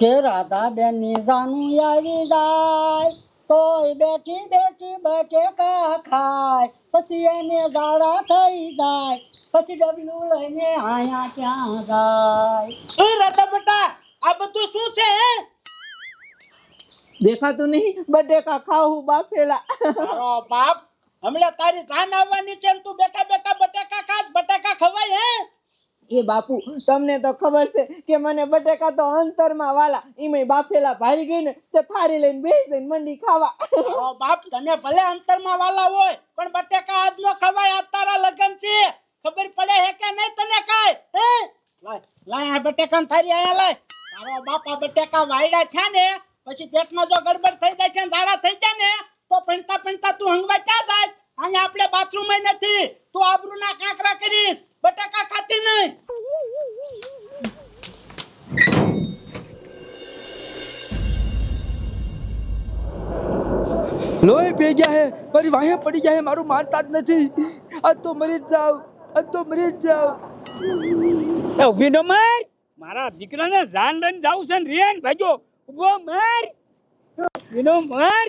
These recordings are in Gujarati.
કે રાધા બેનની જાનું આવી જાય. તોય બેઠી બેઠી બટેકા ખાય. પછી એને ગાળા થઈ જાય. પછી ડબલું લઈને આયા ક્યાં જાય. એ રાધા બેટા આ બધું શું છે? હે દેખાતું નહીં? બટેકા ખાવું બાફેલા. તારો બાપ હમણાં તારી જાન આવવાની છે એમ તું બેટા બેટા બટાકા ખાસ બટાકા ખવાય હે? એ બાપુ, તમને તો ખબર છે કે મને બટેકા તો અંતરમાં વાલા ઈમે બાફેલા ભારી ગઈ ને થારી લઈને બેસી જઈને મંડી ખાવા. બાપ, તને ભલે અંતરમાં વાલા હોય, પણ બટાકા આજ નો ખવાય, આજ તારા લગન છે. ખબર પડે હે કે નહીં તને કાય લાય લાય આ બટેકા થારી આયા લાય. તારો બાપ આ બટાકા વાયડા છે ને, પછી પેટમાં જો ગડબડ થઈ જાય છે ને ઝાડા થઈ જાય ને, તો પણતા પણતા તું હંગવા ક્યાં જાય? અહીંયા આપણે બાથરૂમ નથી. તું આબરૂના કાંકરા કરીશ. બટાકા ખાતી નહીં લોહી પી ગયા હે મારી વાહે પડી જાય મારું માનતા જ નથી. આજ તો મરી જ જાવ આજ તો મરી જ જાવ. એ ઊભી નો માર. મારા દીકરાને જાન લઈને જાવ છે ને રેન ભાગ્યો ઊભો માર. વિનો માર.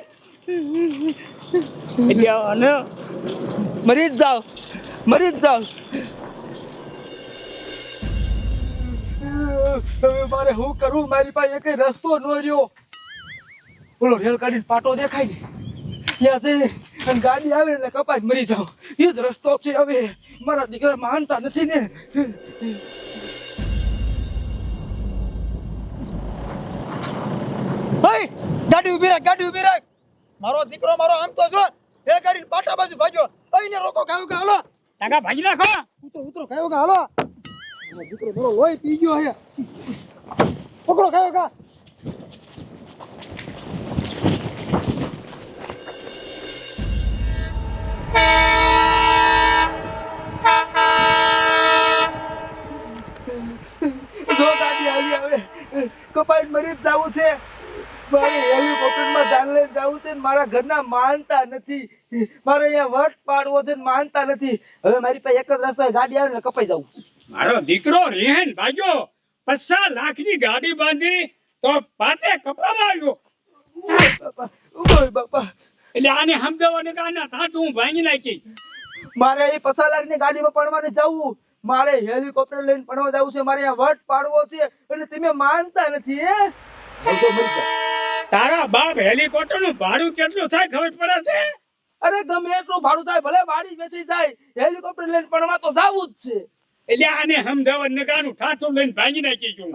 એટલે અને મરી જ જાવ મરી જ જાવ. હવે મારે શું કરવું મારી પાસે કઈ રસ્તો ન રહ્યો. ઓલો રેલ ગાડીનો પાટો દેખાય ને? ત્યાં છે અને ગાડી આવે એટલે કપાઈ મરી જાવ એ જ રસ્તો છે હવે. મારા દીકરા માનતા નથી ને. ગાડી ઊભી રાખ ગાડી ઊભી રાખ. મારો દીકરો મારો આમ તો જો એ ગાડી પાટા બાજુ ભાગ્યો. અહીં રોકો કાયો કે હાલો? ટાકા ભાગી નાખો. ઉતરો ઉતરો કાયો કે હાલો? દીકરો મારો લોહી પી ગયો હે. પકડો કયો કા કપાસ મરી જાવું જાવું છે ને મારા ઘરના માનતા નથી. મારે અહીંયા વટ પાડવો છે માનતા નથી. હવે મારી પાસે એક જ રસ્તો ગાડી આવે ને કપાઈ જાવું મારો દીકરો રેન ભાગ્યો. પચાસ લાખની ગાડી બાંધી તો પાતે કપડામાં આવ્યો બાપા એટલે આને સમજાવવાની કાના થાતું હું ભાંગી નાખી. મારે એ પચાસ લાખની ગાડીમાં પડવાને જવું. મારે હેલિકોપ્ટર લઈને પડવા જવું છે. મારે વટ પાડવો છે. અને તમે માનતા નથી. તારા બાપ હેલિકોપ્ટરનું ભાડું કેટલું થાય ખબર પડે છે? અરે ગમે એટલું ભાડું થાય ભલે વાડી બેસી જાય. હેલિકોપ્ટર લઈને પડવા તો જાવું જ છે. એટલે આને સમજાવવાને કાનું ઠાઠું લઈને ભાંગી નાખી છું.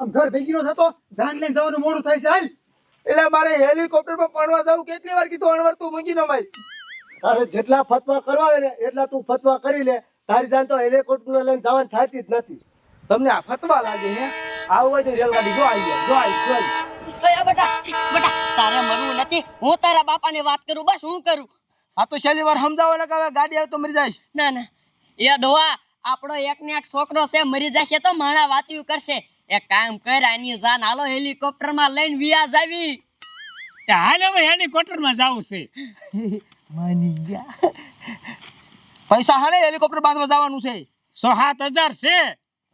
આમ ઘર ભેગી નો થતો? જાન લઈને જવાનું મોડું થાય છે હાલ. એટલે મારે હેલિકોપ્ટરમાં પડવા જવું કેટલી વાર કીધું અણવર તું મૂકી ન મારી. તારે જેટલા ફતવા કરવા ને એટલા તું ફતવા કરી લે. તારી જાન તો હેલિકોપ્ટર લઈને જવાનું થતી જ નથી. તમને આ ફતવા લાગે ને આવું હોય તો રેલગાડી જો આવી જાય જો આવી જો આવી ઓય બેટા બેટા તારે મરવું નથી. હું તારા બાપાને વાત કરું બસ હું કરું. આ તો શનિવાર સમજાવો સમજાવવાના કે હવે ગાડી આવે તો મરી જાય ના ના. એ ડોહા આપણો એક ને એક છોકરો છે મરી જશે તો માણા વાત્યું કરશે. એક કામ કર આની જાન હાલો હેલિકોપ્ટરમાં લઈને વ્યાજ આવી તે હાલ હવે હેલિકોપ્ટરમાં જવું છે. માની ગયા. પૈસા હાલે હેલિકોપ્ટર બાંધવા જવાનું છે? સો સાત હજાર છે.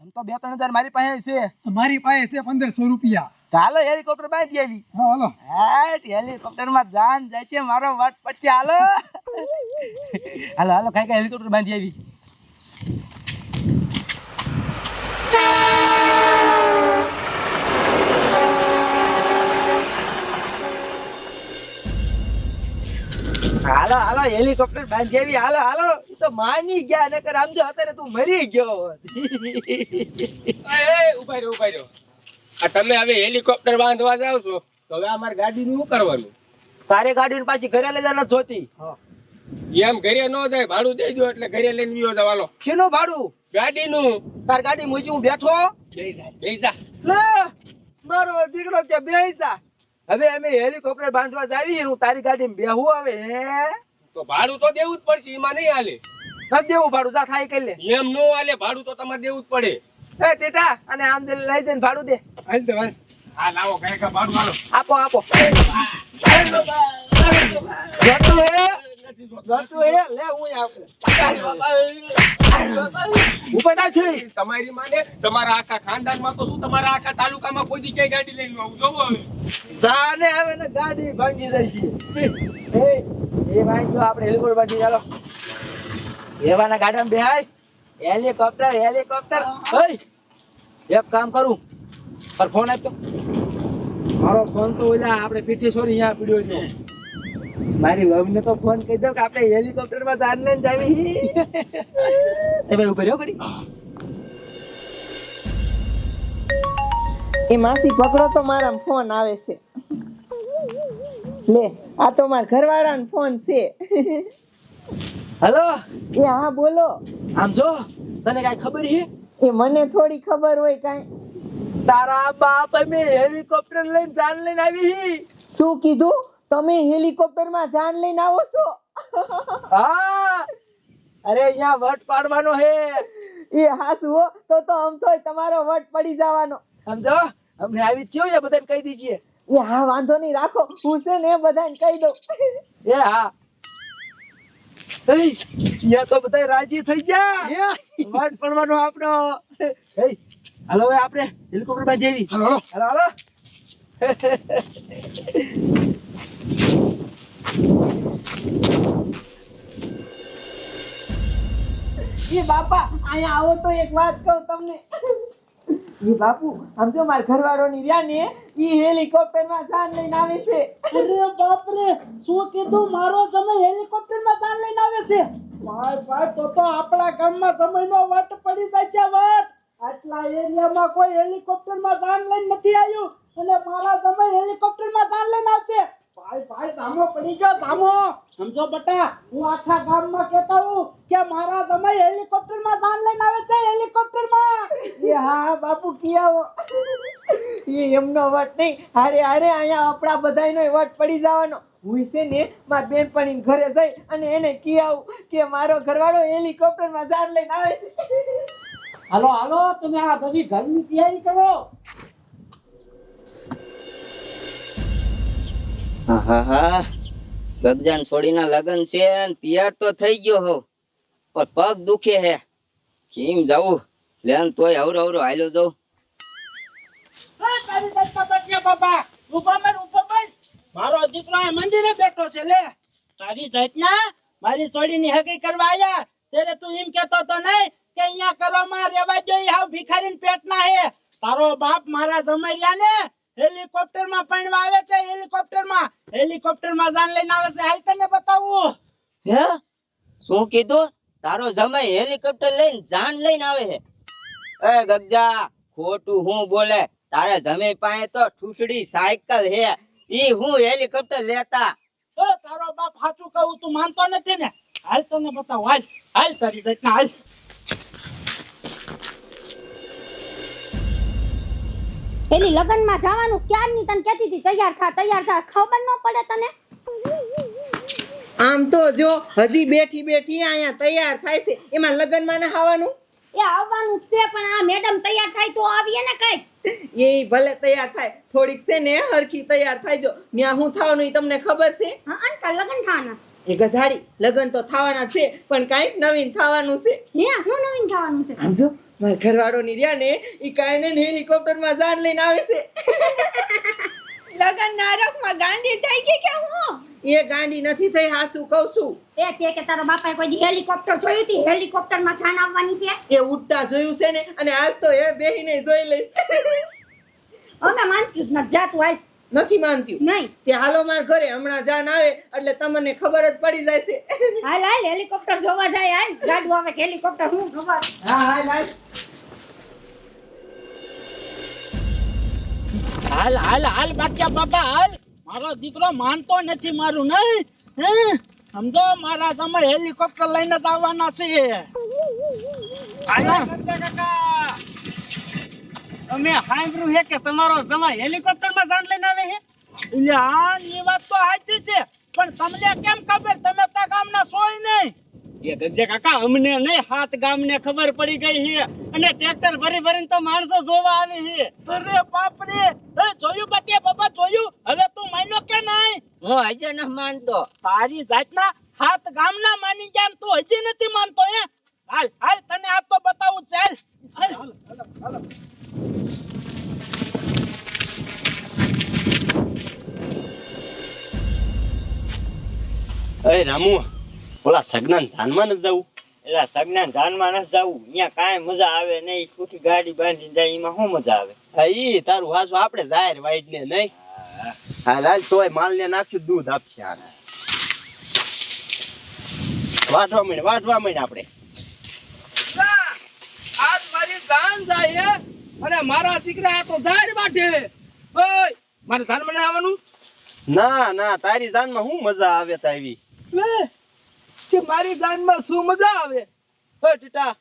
એમ તો બે ત્રણ હજાર મારી પાસે છે. મારી પાસે છે પંદરસો રૂપિયા. તો હાલો હેલિકોપ્ટર બાંધી આવી. હાલો. હાટ હેલિકોપ્ટરમાં જાન જાય છે મારો વટ પછી હાલો. હાલો હાલો કઈ કઈ હેલિકોપ્ટર બાંધી આવી. હાલો હાલો હેલિકોપ્ટર બાંધી આવી. હાલો હાલો. તો માની ગયા નકર આમ જો અત્યારે તું મરી ગયો. ઊભા રહ્યો ઊભા રહ્યો આ તમે હવે હેલિકોપ્ટર બાંધવા જાવ છો તો હવે અમારે ગાડીનું શું કરવાનું? તારે ગાડી પાછી ઘરે લઈ જવા જોતી. એમ ઘરે ન જાય ભાડું દઈ દો એટલે ઘરે લઈને વિયો જવાલો શેનું ભાડું? ગાડીનું. તાર ગાડી મુજી હું બેઠો? જા લઈ જા. લે મારો દીકરો કે બેસા હવે અમે હેલિકોપ્ટર બાંધવા જાવી હું તારી ગાડીમાં બેહું હવે હે? તો ભાડું તો દેવું જ પડશે એમાં નહીં હાલે. નથી દેવું ભાડું જા થાય કરી લે. એમ નો હાલે ભાડું તો તમારે દેવું જ પડે. એ ટેટા અને આમ દે લઈ જઈને ભાડું દે. હાલ દે હાલ. હા લાવો કઈ ભાડું હાલો. આપો આપો. જોતું હે તમારી માને તમારા આખા ખાનદાનમાં તો શું તમારા આખા તાલુકામાં કોઈ ક્યાંય ગાડી લઈને આવું? જોવો હવે. જાને આવે ને ગાડી ભાંગી જાય એ ભાઈ જો આપણે હેલિકોપ્ટર બાજુ ચાલો. એવાના ગાડામાં બેહાય. હેલિકોપ્ટર હેલિકોપ્ટર એક કામ કરું. પર ફોન આપતો મારો ફોન તો ઓલા આપણે પીઠી સોરી અહીંયા પીડ્યો છે. મારી વહુને તો ફોન કરી દો કે આપણે હેલિકોપ્ટરમાં જાન લઈને જાવી એ ભાઈ ઊભો રહ્યો કરી એ માસી પકડો તો મારા ફોન આવે છે. લે આ તો મારા ઘરવાળાનો ફોન છે. હલો એ હા બોલો. આમ જો તને કઈ ખબર છે એ મને થોડી ખબર હોય કાઈ. તારા બાપ અમે હેલિકોપ્ટર લઈને જાન લઈને આવી શું કીધું? તમે હેલિકોપ્ટરમાં જાન લઈને આવો છો? હા. અરે અહીંયા વટ પાડવાનો હે. એ હાસુ હો તો તો આમ તોય તમારો વટ પડી જવાનો. સમજો? અમને આવી થયો એ બધાને કહી દીજીએ. એ હા વાંધો નહીં રાખો. હું છે ને બધાને કહી દઉં. એ હા. યા તો બધા રાજી થઈ ગયા. વટ પડવાનો આપણો. હાલો હવે આપણે હેલિકોપ્ટરમાં જેવી હાલો. હાલો હાલો. એ બાપા, અહીંયા આવો હેલિકોપ્ટરમાં લઈને આવે છે. અરે શું કીધું? મારો સમય હેલિકોપ્ટરમાં જાન લઈને આવે છે? ભાઈ ભાઈ તો તો આપણા ગામમાં સમયનો વટ પડી જાય વટ આટલા એરિયામાં કોઈ હેલિકોપ્ટરમાં જાન લઈને નથી આવ્યું. અને મારા સમય હેલિકોપ્ટરમાં જાન લઈને આવશે હું આખા ગામમાં કહેતા હું મારા તમે હેલિકોપ્ટરમાં જાન લઈને હેલિકોપ્ટર એ એમનો વટ નહીં. હારે હારે, અહીંયા આપણા બધાયનો વટ પડી જવાનો. હું છે ને, મારા બેનપણીને ઘરે જઈ અને એને કી આવું કે મારો ઘરવાળો હેલિકોપ્ટરમાં જાન લઈને આવે છે. હાલો હાલો, તમે આ બધી ઘરની તૈયારી કરો. આહાહા. ગગજાન છોડીના લગન છે પિયાર તો થઈ ગયો હો. પણ પગ દુખે હે. કેમ જાવું લેન તોય અવરો અવરો હાલ્યો જાઉં. મર દીકરો મંદિરે બેઠો છે, લે. તારી જાતના મારી છોડીની હગી કરવા આયા. તું એમ કેતો તો નહીં કે અહીંયા કરવામાં રેવા ઈ હાવ ભિખારીન પેટના હે. તારો બાપ મારા જમરિયા ને હેલિકોપ્ટરમાં પૈણવા આવે છે હેલિકોપ્ટરમાં હેલિકોપ્ટરમાં જાન લઈને આવે છે. હાલ તને બતાવું. હે? શું કીધું? તારો જમાઈ હેલિકોપ્ટર લઈને જાન લઈને આવે છે. એ ગગજા, ખોટું હું બોલે? તારે જમે પાસે તો ઠૂસડી સાયકલ હે ઈ હું હેલિકોપ્ટર લેતા. ઓ તારો બાપ સાચું કહું તું, માનતો નથી ને? હાલ તને બતાવું. હાલ હાલ તારી જાતના, હાલ. પેલી લગનમાં જવાનું ક્યારની તને કહેતી હતી? તૈયાર થા તૈયાર થા. ખબર ન પડે તને? આમ તો જો હજી બેઠી બેઠી અહીંયા તૈયાર થાય છે. એમાં લગનમાં ના આવવાનું? એ આવવાનું છે પણ આ મેડમ તૈયાર થાય તો આવીએ ને કઈ એ ભલે તૈયાર થાય. થોડીક છે ને હરખી તૈયાર થાય જો. ન્યા હું થવાનું તમને ખબર છે? હા અંતર લગન થવાના. એ ગધાડી લગ્ન તો થવાના છે પણ કાંઈક નવીન થવાનું છે. હે હું નવીન થવાનું છે? આમ જો મારા ઘરવાળો નિર્યા રહ્યા ને એ કાંઈ ને હેલિકોપ્ટરમાં જાન લઈને આવે છે. લગન નારકમાં ગાંડી થઈ ગઈ કે હું? એ ગાંડી નથી થઈ હાસું કહું છું? એ તે કે તારા બાપાએ કોઈ હેલિકોપ્ટર જોયું હતી હેલિકોપ્ટરમાં જાન આવવાની છે? એ ઉડતા જોયું છે ને અને આજ તો એ બેહીને જોઈ લઈશ. અમે માનતી જ ન જાતું હાલ. નથી માનતી નહીં તે હાલો માર ઘરે હમણાં જાન આવે એટલે તમને ખબર જ પડી જાય છે હાલ હાલ હેલિકોપ્ટર જોવા જાય હાલ ગાડું આવે હેલિકોપ્ટર હું ખબર હા હાલ હાલ હાલ હાલ હાલ બાટિયા બાબા હાલ મારો દીકરો માનતો નથી મારું નહીં હે સમજો મારા સમય હેલિકોપ્ટર લઈને જ આવવાના છે અમે સાંભળ્યું છે કે તમારો જમાઈ હેલિકોપ્ટરમાં જાન લઈને આવે છે એટલે હા એ વાત તો સાચી છે પણ તમને કેમ ખબર? તમે તો ગામના સોય નહીં. એ ગજ્જે કાકા અમને નહીં હાથ ગામને ખબર પડી ગઈ છે અને ટ્રેક્ટર ભરી ભરીને તો માણસો જોવા આવે છે અરે બાપ રે એ જોયું બાટિયા બાપા જોયું? હવે તું માન્યો કે નહીં? હું હજે ન માનતો. તારી જાતના હાથ ગામના માની ગયા તું હજી નથી માનતો હે? હાલ હાલ તને આ તો બતાવું ચાલ. હાલ. અરે રામુ ઓલા સગનાન ધાનમાં નથી જવું? એલા સગનાન ધાનમાં નથી જવું. અહીંયા કાંઈ મજા આવે નહીં. ખોટી ગાડી બાંધી જાય એમાં શું મજા આવે? હા ઈ તારું હાસુ આપણે જાહેર વાઈટ ને નહીં. હા લાલ તોય માલ ને નાખ્યું દૂધ આપશે આને. વાટવા માંડ વાટવા માંડ આપણે. આજ મારી જાન જાય હે અને મારા દીકરા તો જાહેર બાટે ઓય મારે જાન મને આવવાનું ના ના તારી જાનમાં શું મજા આવે તારી? લે કે મારી જાનમાં શું મજા આવે? ઓય ટીટા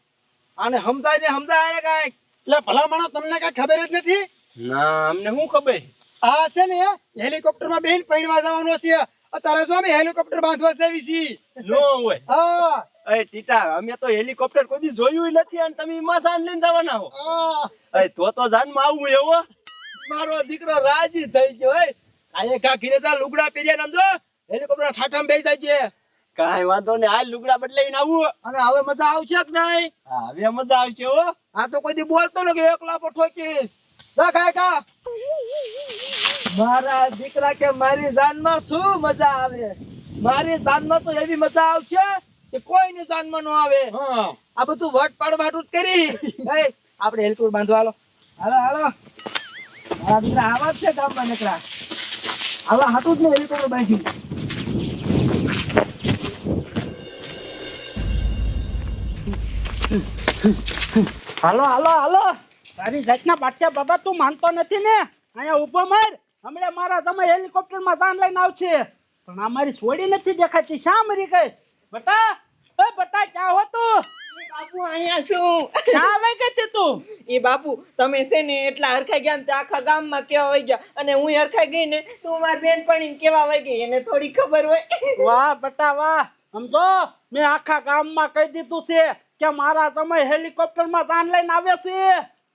આને સમજાય ને સમજાય કાંઈક. એટલે ભલા માણસ તમને કાંઈ ખબર જ નથી? ના અમને શું ખબર? આ છે ને હેલિકોપ્ટરમાં બેન પૈણવા જવાનો છે અત્યારે જો અમે હેલિકોપ્ટર બાંધવા જાવી છીએ. નો હોય હા. અરે ટીટા અમે તો હેલિકોપ્ટર કોઈ જોયું નથી અને તમે એમાં લઈને જવાના હો. અરે તો તો જાનમાં આવું એવો મારો દીકરો રાજી થઈ ગયો હે. કાંઈ કા ઘીરે જા લુગડા પહેર્યા નમજો હેલિકોપ્ટર ઠાઠામ બેસી જાય છે. કાઈ વાંધો નહીં આ લુગડા બદલાઈને આવું અને હવે મજા આવશે કે નહીં? હા હવે મજા આવશે હો. આ તો કોઈ દી બોલતો ન કે એકલા પર ઠોકીશ. ના કાય કા મારા દીકરા કે મારી જાનમાં શું મજા આવે? મારી જાનમાં તો એવી મજા આવશે કે કોઈની જાનમાં ન આવે. આ બધું વટ પાડવાટું જ કરી. આપડે આપણે હેલિકોપ્ટર બાંધવા હાલો. હાલો હાલો. મારા દીકરા આવા જ છે ગામમાં નીકળ્યા. આવા હાટું જ ને હેલકુર બાંધ્યું. હાલો હાલો હાલો. તારી જાતના બાટિયા બાબા તું માનતો નથી ને? અહીંયા ઊભો માર. હમણાં મારા તમે હેલિકોપ્ટરમાં જાન લઈને આવશે પણ આ મારી સોડી નથી દેખાતી. શા મરી ગઈ? બટા એ બટા ક્યાં હો તું? બાપુ અહીંયા છું. ક્યાં આવી કે તી તું? એ બાપુ તમે છે ને એટલા હરખાઈ ગયા ને આખા ગામમાં કેવા વહી ગયા. અને હું હરખાઈ ગઈ ને તું માર બેન પણ કેવા વહી ગઈ એને થોડી ખબર હોય. વાહ બટા વાહ. સમજો મેં આખા ગામમાં કહી દીધું છે કે મારા સમય હેલિકોપ્ટરમાં જાન લઈને આવે છે.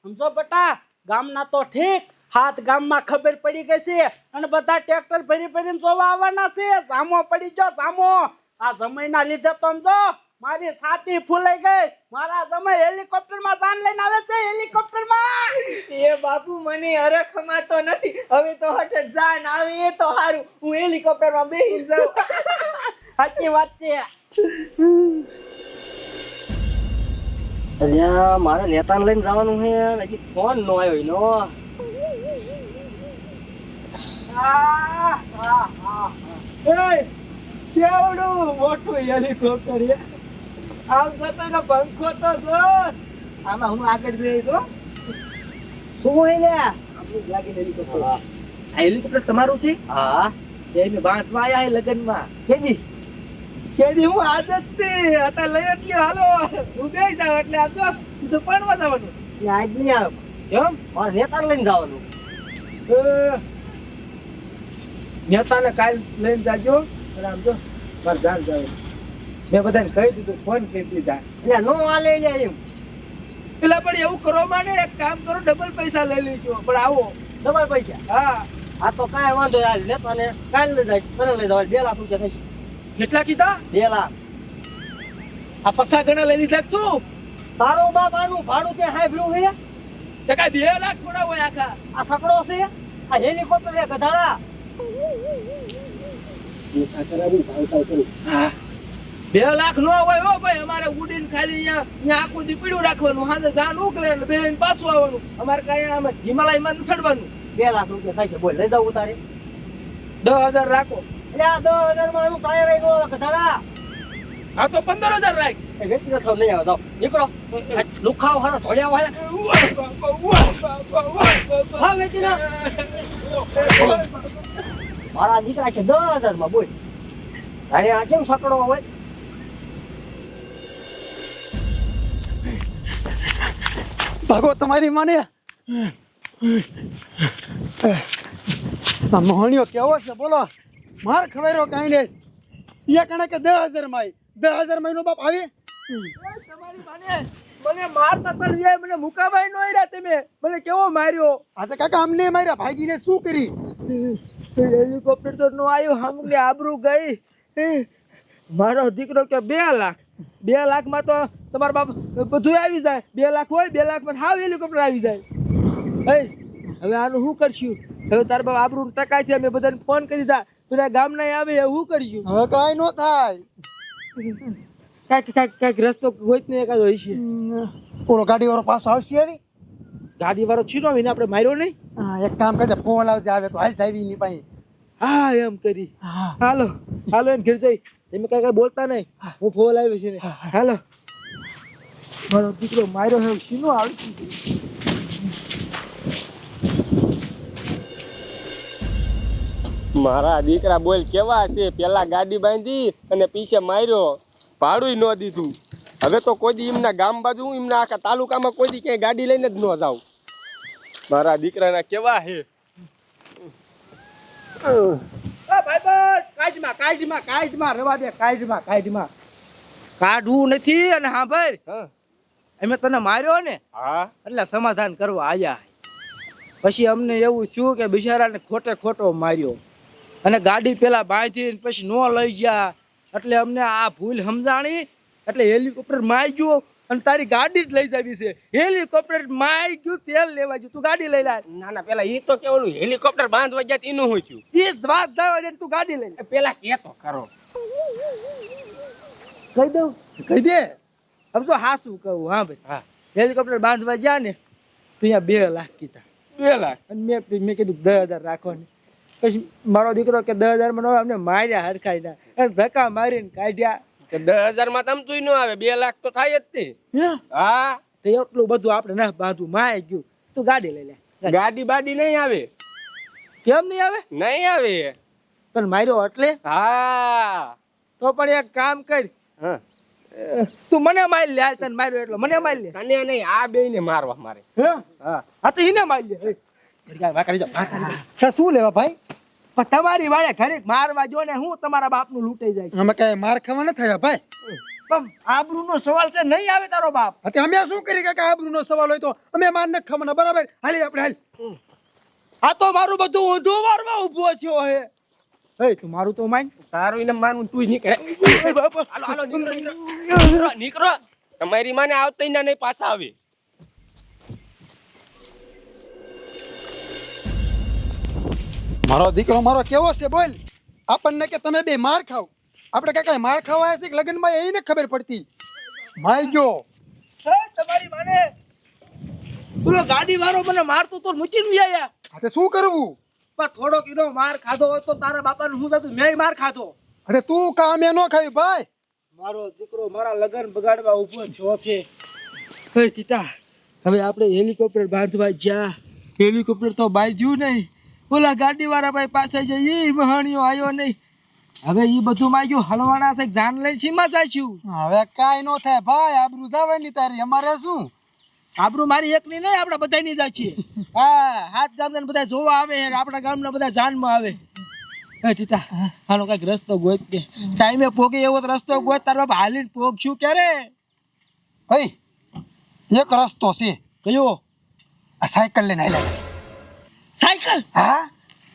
સમજો બટા ગામના તો ઠીક હાથ ગામમાં ખબર પડી ગઈ છે. અને બધા ટ્રેક્ટર ભરી ભરીને જોવા આવવાના છે. સામો પડી ગયો જામો. આ જમીના લીધે તો સમજો મારી છાતી ફૂલાઈ ગઈ. મારા સમય હેલિકોપ્ટરમાં જાન લઈને આવે છે હેલિકોપ્ટરમાં. એ બાપુ મને હરખ તો નથી. હવે તો હઠ જાન આવે એ તો સારું હું હેલિકોપ્ટરમાં બેસી જાઉં. સાચી વાત છે. અલ્યા મારે નેતા લઈને જવાનું છે હજી ફોન નો આવ્યો એનો. એ, કેવડું મોટું હેલિકોપ્ટર આમ છતાં એનો પંખો તો જો આમાં હું આગળ જઈ તો શું હોય લે? આપણું લાગે હેલિકોપ્ટર આ હેલિકોપ્ટર તમારું છે? હા. કેજી કેજી આદતથી લઈ લ્યો હાલો હું બે જાવ એટલે આમ તો પાણવા જવાનું. આજ નહીં આવે. કેમ? મારે નેતાને લઈને જવાનું. નેતાને કાલ લઈને જાજો. અને આમ જો જાવ મેં બધાને કહી દીધું ફોન કરી દીધા. એટલે નો હાલે લે એમ. એટલે પણ એવું કરો માને એક કામ કરો ડબલ પૈસા લઈ લેજો. પણ આવો. ડબલ પૈસા? હા. આ તો કાંઈ વાંધો યાર નેતાને કાલ લઈ જાય તને લઈ જવા બે લાખ રૂપિયા થશે. કેટલા કીધા? બે લાખ. આ પચાસ ગણા લઈ લીધા છું તારો બાપ આનું ભાડું તે હાંભળ્યું છે? તે કાંઈ બે લાખ થોડા હોય આખા. આ સકડો છે? આ હેલિકોપ્ટર ગધાડા બે લાખ નો હોય હો ભાઈ અમારે ઉડીને ખાલી આખું દી પીડું રાખવાનું. હાજર ધાન ઉકળે એટલે બેન પાછું આવવાનું. અમારે કાંઈ આમ હિમાલયમાં ચડવાનું બે લાખ રૂપિયા થાય છે. બોલ લઈ જવું તારે. દસ હજાર રાખો. એટલે આ દસ હજારમાં એનું ટાયર એનો ગધાડા હા તો પંદર હજાર રાખ. એ વેચી નથી લઈ આવો જાઓ. નીકળો. લુખાવ હારો ધોળ્યા હોય હા વેચી ના મારા દીકરા છે દસ હજારમાં બોલ. અરે આ કેમ સકડો હોય? ભાગો તમારી માને. આ મોહણીઓ કેવો છે બોલો. માર ખવેરો કાંઈ નહીં. અહીંયા કણે કે દસ હજારમાં દસ હજાર મહિનો બાપ આવી? તમારી માને. મને મારતા તર જાય મને મુકાભાઈ નો તમે. મને કેવો માર્યો? આ તો કાકા અમને માર્યા ભાગીને શું કરી? હેલિકોપ્ટર તો નો આવ્યો. હમને આબરૂ ગઈ. મારો દીકરો કે બે લાખ. બે લાખમાં તો તમારા બાપ બધું આવી જાય. બે લાખ હોય બે લાખમાં હાવ હેલિકોપ્ટર આવી જાય. હે? હવે આનું શું કરશું? હવે તારા બાપ આબરૂ ટકાય છે. અમે બધાને ફોન કરી દીધા. બધા ગામના આવે શું કરશું? હવે કાંઈ ન થાય. કાંઈક કાંઈક કાંઈક રસ્તો હોય ને એકાદ હોય છે. ઓલો ગાડી વાળો પાછો આવશે હરી ગાડી વાળો છીનો વિને આપણે માર્યો નહીં? હા એક કામ કરજે ફોન આવશે આવે તો હાલ જાય ની પાસે. હા એમ કરી. હા હાલો હાલો એને ઘેર જઈ. તમે કાંઈ કાંઈ બોલતા નહીં. હું. ફોન આવ્યો છે ને. હાલો. મારો દીકરો માર્યો હે શીનો આવડતું મારા દીકરા બોલ કેવા છે? પેલા ગાડી બાંધી અને પીછે માર્યો. ભાડું ન દીધું. હવે તો કોઈ દી એમના ગામ બાજુ એમના આખા તાલુકામાં કોઈ દી ક્યાંય ગાડી લઈને જ ન જાવ મારા દીકરાના કેવા છે ભાઈ બસ કાઢમાં કાઢમાં કાઢમાં રવા દે કાઢમાં કાઢમાં કાઢવું નથી અને હા. ભાઈ અમે તને માર્યો ને એટલે સમાધાન કરવા આયા પછી અમને એવું થયું કે બિચારાને ખોટે ખોટો માર્યો. અને ગાડી પેલા બાંધીને પછી નો લઈ ગયા. એટલે અમને આ ભૂલ સમજાણી એટલે હેલિકોપ્ટર મારી ગયો. અને તારી ગાડી જ લઈ જવી છે. હેલિકોપ્ટર માય ગયું તેલ લેવા ગયું. તું ગાડી લઈ લે. ના ના પેલા એ તો કેવું હેલિકોપ્ટર બાંધવા ગયા એનું હું થયું? એ જ વાત ને તું ગાડી લઈ લે. પેલા કેતો કરો કહી દઉં? કહી દે. હવે શું હાસું કહું? હા ભાઈ. હા. હેલિકોપ્ટર બાંધવા ગયા ને તો અહીંયા બે લાખ કીધા. બે લાખ? અને મેં મેં કીધું દસ હજાર રાખવાની પછી મારો દીકરો કે દસ હજારમાં અમને માર્યા હરખાઈ ના. ધક્કા મારીને કાઢ્યા. કે દસ હજારમાં તમતું ન આવે બે લાખ તો થાય જ તે. હા? તો એટલું બધું આપણે ના બાંધવું માય ગયું. તું ગાડી લઈ લે. ગાડી. બાડી નહીં આવે. કેમ નહીં આવે? નહીં આવે. તને માર્યો એટલે? હા. તો પણ એક કામ કર. હા. તું મને મારી લે તને માર્યો એટલો. મને મારી લે. તને નહીં આ બે ને મારવા મારે. હા? હા. તો એને મારી લે. તો શું લેવા ભાઈ? પણ તમારી વાળે ઘરે મારવા જો ને હું તમારા બાપનું લૂંટાઈ જાય અમે કઈ માર ખાવા ન થયા ભાઈ? પણ આબરૂનો સવાલ છે નહીં આવે તારો બાપ. અત્યારે અમે શું કરી કે આબરૂ નો સવાલ હોય તો? અમે માર ન ખાવાના બરાબર? હાલી આપણે હાલ. આ તો મારું બધું ઊંધું વારમાં ઊભો થયો હે. તું મારું તો માન. તારું એને માનવું તું નીકળે. હાલો હાલો નીકળો નીકળો. તમારી માને આવતા ના નહીં પાછા આવે. મારો દીકરો મારો કેવો છે બોલ? આપણને કે તમે બે માર ખાવ આપણે કાંઈ કાંઈ માર ખાવા છે કે લગ્નમાં એ ને ખબર પડતી. માય ગયો તમારી માને. તું ગાડી વાળો મને મારતો તો મૂકીને વ્યાયા હા શું કરવું? પણ થોડો કિલો માર ખાધો હોય તો તારા બાપાને હું થતું મેં માર ખાધો. અરે તું કામે ન ખાવી ભાઈ. મારો દીકરો મારા લગન બગાડવા ઊભો થયો છે. હે ટીટા હવે આપણે હેલિકોપ્ટર બાંધવા જ્યાં. હેલિકોપ્ટર તો બાંધ્યું નહીં. ઓલા ગાડી વાળા ભાઈ પાસે છે એ મહાણીઓ આવ્યો નહીં. હવે એ બધું માં ગયું હલવાના છે જાન લઈને સીમાં જાય છું. હવે કાંઈ ન થાય ભાઈ આબરૂ જવાની તારી અમારે શું? આબરૂ મારી એકની નહીં આપણા બધાની જાય છે. હા. હાથ ગામના બધા જોવા આવે આપણા ગામના બધા જાનમાં આવે. હે ટીટા હાલો કંઈક રસ્તો ગોત કે ટાઈમે પોગે એવો તો રસ્તો ગોત તારા બાપ હાલીને પોગ છું ક્યારે? ભાઈ એક રસ્તો છે. કયો? આ સાયકલ લઈને હાલ્યા. સાયકલ? હા?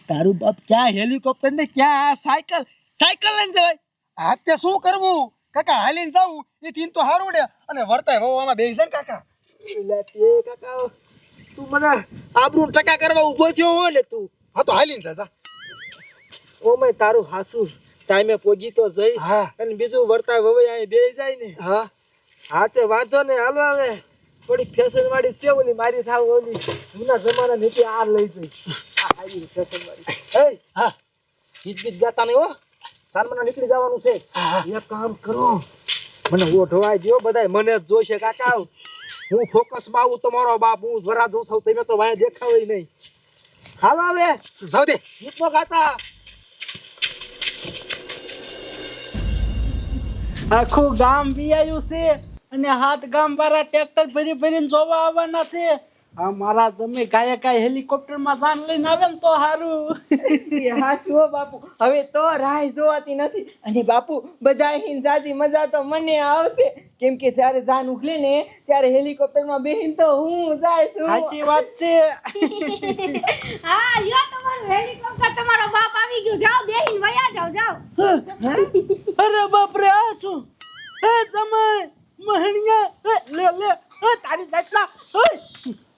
તારું બાપ ક્યાં હેલિકોપ્ટર ને ક્યાં આ સાયકલ? સાયકલ લઈને જવાય. હા તે શું કરવું? કાકા હાલીને જાવું એ થીન તો હારું ને અને વર્તાય વહુવામાં બેસી જાય ને કાકા. એલા કાકા તું મને આબરૂ ટકા કરવા ઊભો થયો હો ને તું. હા તો હાલીને જા જા. ઓ મેં તારું હાસુ ટાઈમે પોગી તો જઈ. હા. અને બીજું વર્તાય વવાઈ અહીં બે જાય ને. હા. હા તે વાંધો ને હાલો હવે. થોડી ફેશન વાળી છે ઓલી મારી થાવ ઓલી. જૂના જમાના નીતિ આ લઈ આ આવી ફેશન વાળી હે હા. ગીત ગીત ગાતા નહીં હો. સાલમાના નીકળી જવાનું છે. એક કામ કરો. મને ઓઢવાય દો બધાય. મને જ જોઈશે કાકા. હું ફોકસમાં આવું તમારો બાપ હું જરા જોઉં છું તમે તો વાય દેખાવે નહીં. હાલો હવે. જાવ દે. ગીતો ગાતા. આખું ગામ બી આવ્યું છે. અને હાથ ગામ વાળા ટ્રેક્ટર ભરી ભરીને જોવા આવવાના છે. આ મારા જમે ગાય કાય હેલિકોપ્ટરમાં જાન લઈને આવે ને તો સારું હા જુઓ બાપુ. હવે તો રાહ જોવાતી નથી. અને બાપુ બધા હિંસાજી મજા તો મને આવશે. કેમ કે જ્યારે જાન ઉખલે ને ત્યારે હેલિકોપ્ટરમાં બેહીન તો હું જાય છું. સાચી વાત છે. હા યો તમારું હેલિકોપ્ટર. તમારો બાપ આવી ગયો. જાઓ બેહીન વયા જાઓ જાઓ. અરે બાપ રે મહણિયા લે લે તારી જાતના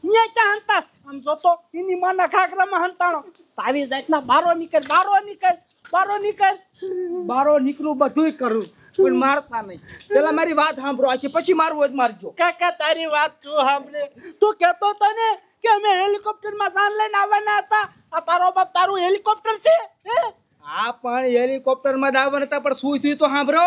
ન્યા ક્યાં હંતા આમ જોતો એની માના ઘાઘરામાં હંતાણો. તારી જાતના બારો નીકળ બારો નીકળ બારો નીકળ. બારો નીકળું બધુંય કરું પણ મારતા નહીં. પેલા મારી વાત સાંભળો આખી પછી મારવું જ મારજો. કાકા તારી વાત તું સાંભળે. તું કેતો હતો ને કે અમે હેલિકોપ્ટરમાં જાન લઈને આવવાના હતા. આ તારો બાપ તારું હેલિકોપ્ટર છે હા? પણ હેલિકોપ્ટરમાં જ આવવાના હતા પણ શું થયું તો સાંભળો.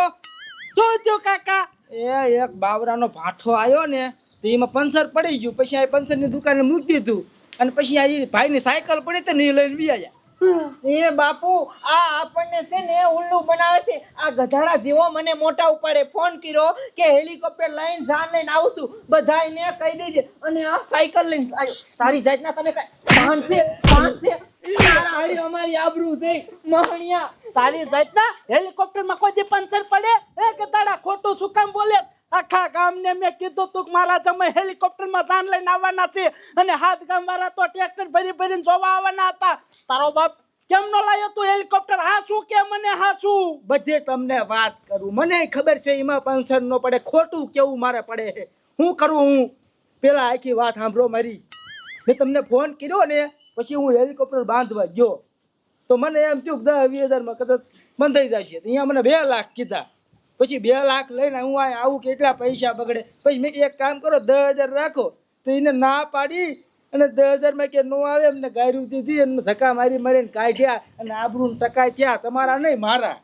શું કાકા? એ એક બાવરાનો ભાઠો આવ્યો ને, તો એમાં પંચર પડી ગયું. પછી આ પંચરની દુકાને મૂકી દીધું. અને પછી આ ભાઈની સાયકલ પડી તો નહીં લઈને વી આવ્યા એ બાપુ, આ આપણને છે ને ઉલ્લુ બનાવે છે. આ ગધાડા જેવો મને મોટા ઉપાડે ફોન કર્યો કે હેલિકોપ્ટર લઈને જાન લઈને આવું છું. બધાયને કહી દેજે. અને આ સાયકલ લઈને આવ્યો તારી જાતના તને કઈ ભાન છે? ભાન છે? તારા હારી અમારી આબરૂ છે. મહણિયા. તારી જાતના હેલિકોપ્ટરમાં કોઈ દી પંચર પડે? એ કે તારા ખોટું શું કામ બોલે? આખા ગામને મેં કીધું તું કે મારા જમાઈ હેલિકોપ્ટરમાં જાન લઈને આવવાના છે અને હાથ ગામ વાળા તો ટ્રેક્ટર ભરી ભરીને જોવા આવવાના હતા. તારો બાપ કેમ નો લાયો તું હેલિકોપ્ટર? હા શું કે મને, હા શું બધે તમને વાત કરું. મને ખબર છે એમાં પંચર ન પડે. ખોટું કેવું મારે પડે? હું કરું હું? પેલા આખી વાત સાંભળો મારી. મેં તમને ફોન કર્યો ને, પછી હું હેલિકોપ્ટર બાંધવા ગયો. તો મને એમ થયું દસ વીસ હજારમાં કદાચ બંધાઈ જશે. અહીંયા મને બે લાખ કીધા. પછી બે લાખ લઈને હું આ આવું કેટલા પૈસા બગડે? પછી મેં એક કામ કરો દસ હજાર રાખો. તો એને ના પાડી અને દસ હજારમાં કે નો આવે એમને ગાયરું દીધી એમને ધક્કા મારી મારીને કાઢ્યા અને આબરૂ ટકાય થયા તમારા નહીં મારા.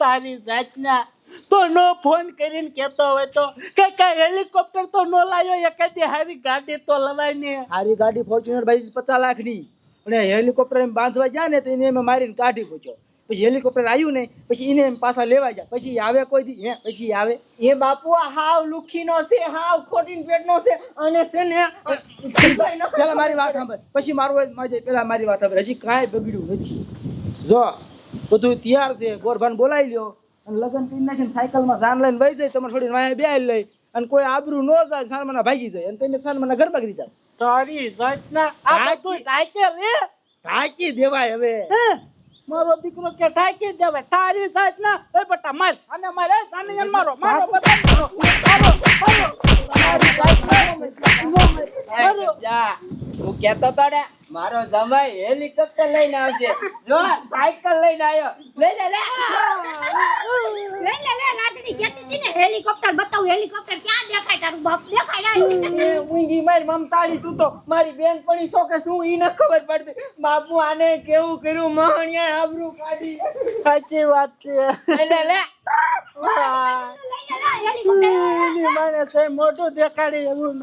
તારી જાતના. તો નો ફોન કરીને કેતો હોય તો. કે કઈ હેલિકોપ્ટર તો નો લાયો એકાદી હારી ગાડી તો લવાય ને. હારી ગાડી ફોર્ચ્યુનર ભાઈ પચાસ લાખની. અને હેલિકોપ્ટર એમ બાંધવા ગયા ને તો એને એમ મારીને કાઢી પૂછ્યો પછી હેલિકોપ્ટર આવ્યું નહીં પછી એને પાછા લેવા ગયા. પછી આવે કોઈ દી હે પછી આવે. એ બાપુ હાવ લુખીનો છે હાવ ખોટીન પેટનો છે અને છે ને પેલા મારી વાત સાંભળ. પછી મારું પેલા મારી વાત સાંભળ. હજી કાંઈ બગડ્યું નથી. જો બધું તૈયાર છે. ગોરભાન બોલાવી લ્યો. અને લગન કરી નાખીને સાયકલમાં જાન લઈને વહી જાય તમારે થોડી વાંહે બે લઈ. અને કોઈ આબરૂ ન જાય સાનમાના ભાગી જાય. અને તમે સાનમાના ઘર બગડી જાય તારી રચના આ બધું રે? ઢાંકી દેવાય હવે. હે? મારો દીકરો કે ઢાકી દેવાય. તારી જાતના એ બટા માર અને મારે સાને એને મારો. મારો બધા મારો. મારો મારો. મારો હું કેતો તો ને મારો જમાઈ હેલિકોપ્ટર લઈને આવશે જો સાયકલ લઈને આવ્યો. લઈ લે લે. લઈ લે લે. નાતડી કેતી હતી ને હેલિકોપ્ટર બતાવું હેલિકોપ્ટર ક્યાં દેખાય તારું બાપ? દેખાય નહીં ઊંઘી મારી મમતાડી તું તો મારી બેન પડી છો કે શું? ઈ ન ખબર પડતી. બાપુ આને કેવું કર્યું? મહણિયા આબરૂ કાઢી. સાચી વાત છે. લઈ લે લે. વાહ. લે લે. લે હેલિકોપ્ટર મને છે મોટું દેખાડી એવું ન